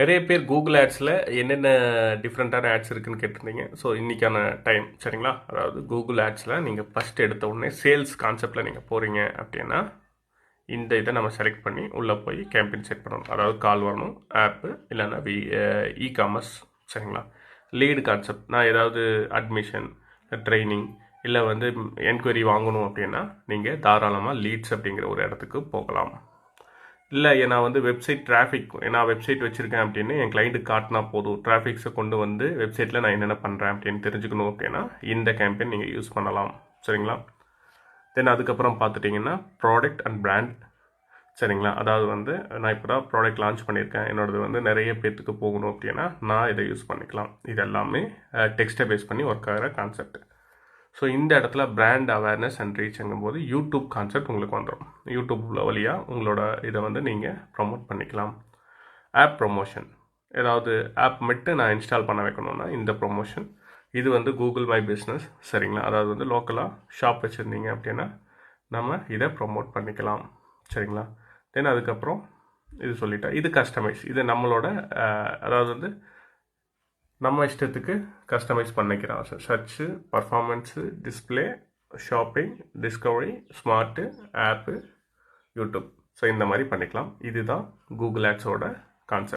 நிறைய பேர் கூகுள் ஆட்ஸில் என்னென்ன டிஃப்ரெண்ட்டான ஆட்ஸ் இருக்குன்னு கேட்டிருந்தீங்க. ஸோ இன்றைக்கான டைம் சரிங்களா? அதாவது கூகுள் ஆட்ஸில் நீங்கள் ஃபஸ்ட் எடுத்த உடனே சேல்ஸ் கான்செப்டில் நீங்கள் போகிறீங்க அப்படின்னா இந்த இதை நம்ம செலக்ட் பண்ணி உள்ளே போய் கேம்பெயின் செட் பண்ணணும். அதாவது கால் வரணும் ஆப்பு இல்லைன்னா வி இ காமர்ஸ் சரிங்களா? லீடு கான்செப்ட் நான் ஏதாவது அட்மிஷன் ட்ரைனிங் இல்லை வந்து என்கொயரி வாங்கணும் அப்படின்னா நீங்கள் தாராளமாக லீட்ஸ் அப்படிங்கிற ஒரு இடத்துக்கு போகலாம். இல்லை நான் வந்து வெப்சைட் டிராஃபிக் நான் வெப்சைட் வச்சுருக்கேன் அப்படின்னு என் கிளைண்ட்டுக்கு காட்டினா போதும். டிராஃபிக்ஸை கொண்டு வந்து வெப்சைட்டில் நான் என்னென்ன பண்ணுறேன் அப்படின்னு தெரிஞ்சுக்கணும் அப்படின்னா இந்த கேம்பெயின் நீங்கள் யூஸ் பண்ணலாம். சரிங்களா? தென் அதுக்கப்புறம் பார்த்துட்டிங்கன்னா ப்ராடக்ட் அண்ட் பிராண்ட் சரிங்களா? அதாவது வந்து நான் இப்போ தான் ப்ராடக்ட் லான்ச் பண்ணியிருக்கேன். என்னோடது வந்து நிறைய பேர்த்துக்கு போகணும் அப்படின்னா நான் இதை யூஸ் பண்ணிக்கலாம். இது எல்லாமே டெக்ஸ்ட்டை பேஸ் பண்ணி ஒர்க் ஆகிற கான்செப்ட் ஸோ இந்த இடத்துல பிராண்ட் அவேர்னஸ் அண்ட் ரீச்ங்கும் போது யூடியூப் கான்செப்ட் உங்களுக்கு வந்துடும் யூடியூப் வழியாக உங்களோட இதை வந்து நீங்கள் ப்ரொமோட் பண்ணிக்கலாம். ஆப் ப்ரொமோஷன் ஏதாவது ஆப் மட்டும் நான் இன்ஸ்டால் பண்ண வைக்கணும்னா இந்த ப்ரொமோஷன் இது வந்து கூகுள் மை பிஸ்னஸ் சரிங்களா? அதாவது வந்து லோக்கலாக ஷாப் வச்சுருந்தீங்க அப்படின்னா நம்ம இதை ப்ரொமோட் பண்ணிக்கலாம். சரிங்களா? தென் அதுக்கப்புறம் இது சொல்லிட்டேன். இது கஸ்டமைஸ் இது நம்மளோட அதாவது வந்து நம்ம இஷ்டத்துக்கு கஸ்டமைஸ் பண்ணிக்கிறோம் search performance display shopping discovery smart app YouTube so இந்த மாதிரி பண்ணிக்கலாம். இதுதான் கூகுள் ஆட்ஸோட கான்செப்ட்